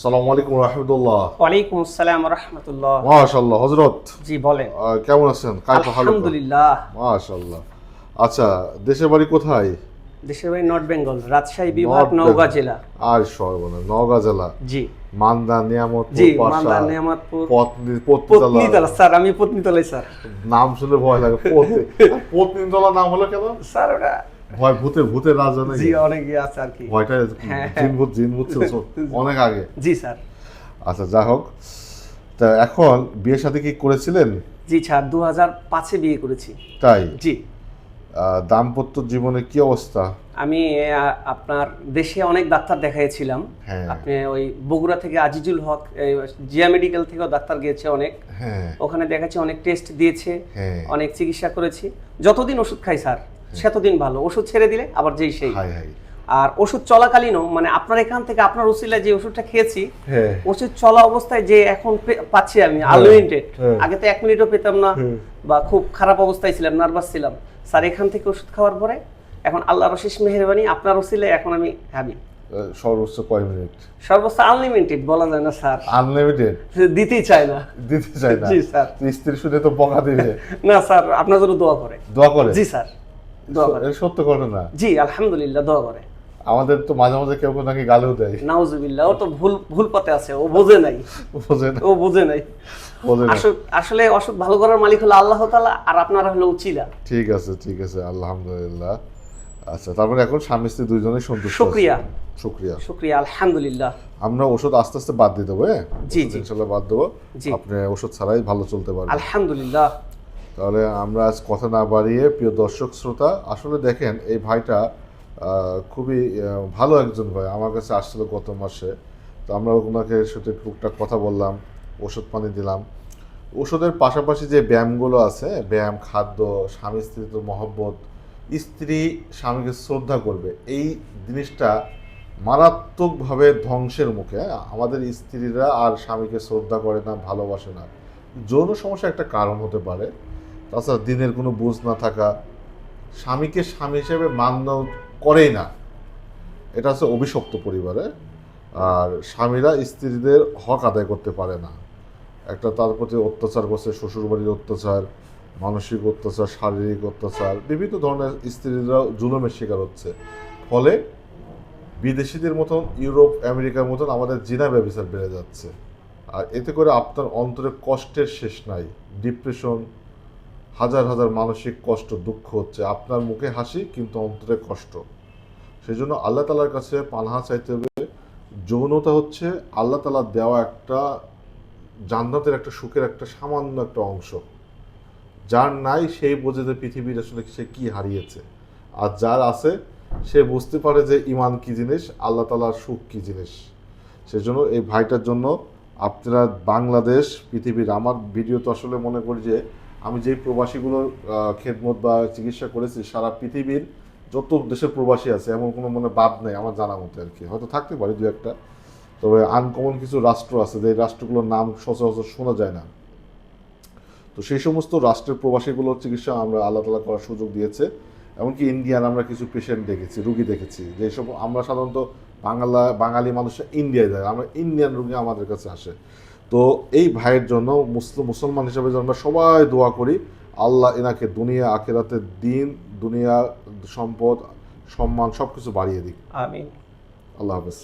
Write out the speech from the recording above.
সালাম আলাইকুম রহমতুল্লাহ। ওয়ালাইকুম আসসালাম রহমতুল্লাহ। মাশাল্লাহ হজরত জি বলেন। কেমন আছেন? কাইফা হালুকা। আলহামদুলিল্লাহ। মাশাল্লাহ আচ্ছা দেশের বাড়ি কোথায়? দেশের বাড়ি নর্থ বেঙ্গল রাজশাহী বিভাগ নওগাঁ জেলা। আর সর্বনা নওগাঁ জেলা। জি। মান্দা নিয়ামত জি মালদা নেয়ামতপুর। পত্নী পত্নীতলা। পত্নীতলা স্যার আমি পত্নীতলাই স্যার। নাম শুনলে ভয় লাগে পত্নীতলা নাম হলো কেন? স্যার ওটা ভয় ভূতের ভূতের জি অনেক আছে আর কি। ভয়টা হ্যাঁ। জিন ভূত জিন ভূত ছিল অনেক আগে। জি স্যার। আচ্ছা যা হোক। তা এখন সাথে কি করেছিলেন? জি স্যার দু হাজার পাঁচে বিয়ে করেছি। তাই? জি। দাম্পত্য জীবনে কি অবস্থা? আমি আপনার দেশে অনেক ডাক্তার দেখাইছিলাম। হ্যাঁ। আপনি ওই বগুড়া থেকে আজিজুল হক জিয়া মেডিকেল থেকেও ডাক্তার গিয়েছে অনেক। হ্যাঁ। ওখানে দেখাচ্ছি অনেক টেস্ট দিয়েছে। হ্যাঁ। অনেক চিকিৎসা করেছি। যতদিন ওষুধ খাই স্যার সেতদিন ভালো ওষুধ ছেড়ে দিলে আবার যেই সেই। আর ওষুধ চলাকালীনও মানে আপনার এখান থেকে আপনার উসিলায় যে ওষুধটা খেয়েছি হ্যাঁ। ওষুধ চলা অবস্থায় যে এখন পাচ্ছি আমি আনলিমিটেড হ্যাঁ। আগে তো এক মিনিটও পেতাম না বা খুব খারাপ অবস্থায় ছিলাম নার্ভাস ছিলাম। স্যার এখান থেকে ওষুধ খাওয়ার পরে এখন আল্লাহর অশেষ মেহরবানি আপনার ওসিলায় এখন আমি হ্যাবি সর্বোচ্চ কয় মিনিট? সর্বোচ্চ আনলিমিটেড বলা যায় না স্যার। আনলিমিটেড দিতেই চায় না। দিতে চাই না? জি স্যার। স্ত্রী শুনে তো বকা দিবে। না স্যার আপনার জন্য দোয়া করে। দোয়া করে? জি স্যার। সত্য ঘটনা জি আলহামদুলিল্লাহ দোয়া করে। আমাদের তো মাঝে মাঝে কেউ কেউ নাকি গালেও দেয়। নাউজুবিল্লাহ ও তো ভুল ভুল পথে আছে ও বোঝে নাই। বোঝে ও বোঝে নাই। আসলে অসুখ ভালো করার মালিক হলো আল্লাহ তাআলা আর আপনারা হলো উচিলা। ঠিক আছে ঠিক আছে আলহামদুলিল্লাহ। আচ্ছা তারপরে এখন স্বামী স্ত্রী দুইজনেই সন্তুষ্ট শুকরিয়া। শুক্রিয়া। শুক্রিয়া আলহামদুলিল্লাহ। আমরা ওষুধ আস্তে আস্তে বাদ দিয়ে দেবো হ্যাঁ? জি, জি। ইনশাল্লাহ বাদ দেবো। আপনি ওষুধ ছাড়াই ভালো চলতে পারবেন। আলহামদুলিল্লাহ। তাহলে আমরা আজ কথা না বাড়িয়ে প্রিয় দর্শক শ্রোতা, আসলে দেখেন এই ভাইটা খুবই ভালো একজন ভাই। আমার কাছে আসছিল গত মাসে। তো আমরা ওনাকে সাথে টুকটাক কথা বললাম, ওষুধ পানি দিলাম। ওষুধের পাশাপাশি যে ব্যায়ামগুলো আছে, ব্যায়াম, খাদ্য, স্বামী স্ত্রী তো মহব্বত, স্ত্রী স্বামীকে শ্রদ্ধা করবে, এই জিনিসটা মারাত্মকভাবে ধ্বংসের মুখে। হ্যাঁ? আমাদের স্ত্রীরা আর স্বামীকে শ্রদ্ধা করে না, ভালোবাসে না। যৌন সমস্যা একটা কারণ হতে পারে। তাছাড়া দিনের কোনো বুঝ না থাকা, স্বামীকে স্বামী হিসেবে মান্য করেই না। এটা হচ্ছে অভিশপ্ত পরিবারে। আর স্বামীরা স্ত্রীদের হক আদায় করতে পারে না। একটা তার প্রতি অত্যাচার করছে, শ্বশুরবাড়ির অত্যাচার, মানসিক অত্যাচার, শারীরিক অত্যাচার, বিভিন্ন ধরনের স্ত্রীরা জুলুমের শিকার হচ্ছে। ফলে বিদেশিদের মতন, ইউরোপ, আমেরিকার মতন আমাদের জিনা ব্যবসার বেড়ে যাচ্ছে। আর এতে করে আপনার অন্তরে কষ্টের শেষ নাই। ডিপ্রেশন হাজার হাজার মানসিক কষ্ট, দুঃখ হচ্ছে। আপনার মুখে হাসি কিন্তু অন্তরে কষ্ট। সেই জন্য আল্লাহ তালার কাছে পানহা চাইতে হবে। যৌনতা হচ্ছে আল্লাহ তালার দেওয়া একটা জান্নাতের একটা সুখের একটা সামান্য একটা অংশ। যার নাই সেই বোঝে যে পৃথিবীর আসলে সে কী হারিয়েছে। আর যার আছে, সে বুঝতে পারে যে ইমান কি জিনিস, আল্লাহ তালার সুখ কি জিনিস। সেজন্য এই ভাইটার জন্য আপনারা বাংলাদেশ পৃথিবীর, আমার ভিডিও তো আসলে মনে করি যে আমি যেই প্রবাসীগুলো খেদমত বা চিকিৎসা করেছি, সারা পৃথিবীর যত দেশের প্রবাসী আছে, এমন কোনো মানে বাদ নেই আমার জানা মতে আর কি। হয়তো থাকতে পারে দু একটা। তবে আনকমন কিছু রাষ্ট্র আছে যে রাষ্ট্রগুলোর নাম সচরাচর শোনা যায় না। তো সেই সমস্ত রাষ্ট্রের প্রবাসীগুলোর চিকিৎসা আমরা আল্লাহ তালা করার সুযোগ দিয়েছে। এমনকি ইন্ডিয়ান আমরা কিছু পেশেন্ট দেখেছি, রুগী দেখেছি। যেসব আমরা সাধারণত বাংলা, বাঙালি মানুষ ইন্ডিয়ায় যায়। আমরা ইন্ডিয়ান রুগী আমাদের কাছে আসে। তো এই ভাইয়ের জন্য মুসলিম মুসলমান হিসাবে যেন আমরা সবাই দোয়া করি আল্লাহ এনাকে দুনিয়া আখেরাতে দিন দুনিয়া সম্পদ সম্মান সবকিছু বাড়িয়ে দিক। আমিন। আল্লাহ হাফেজ।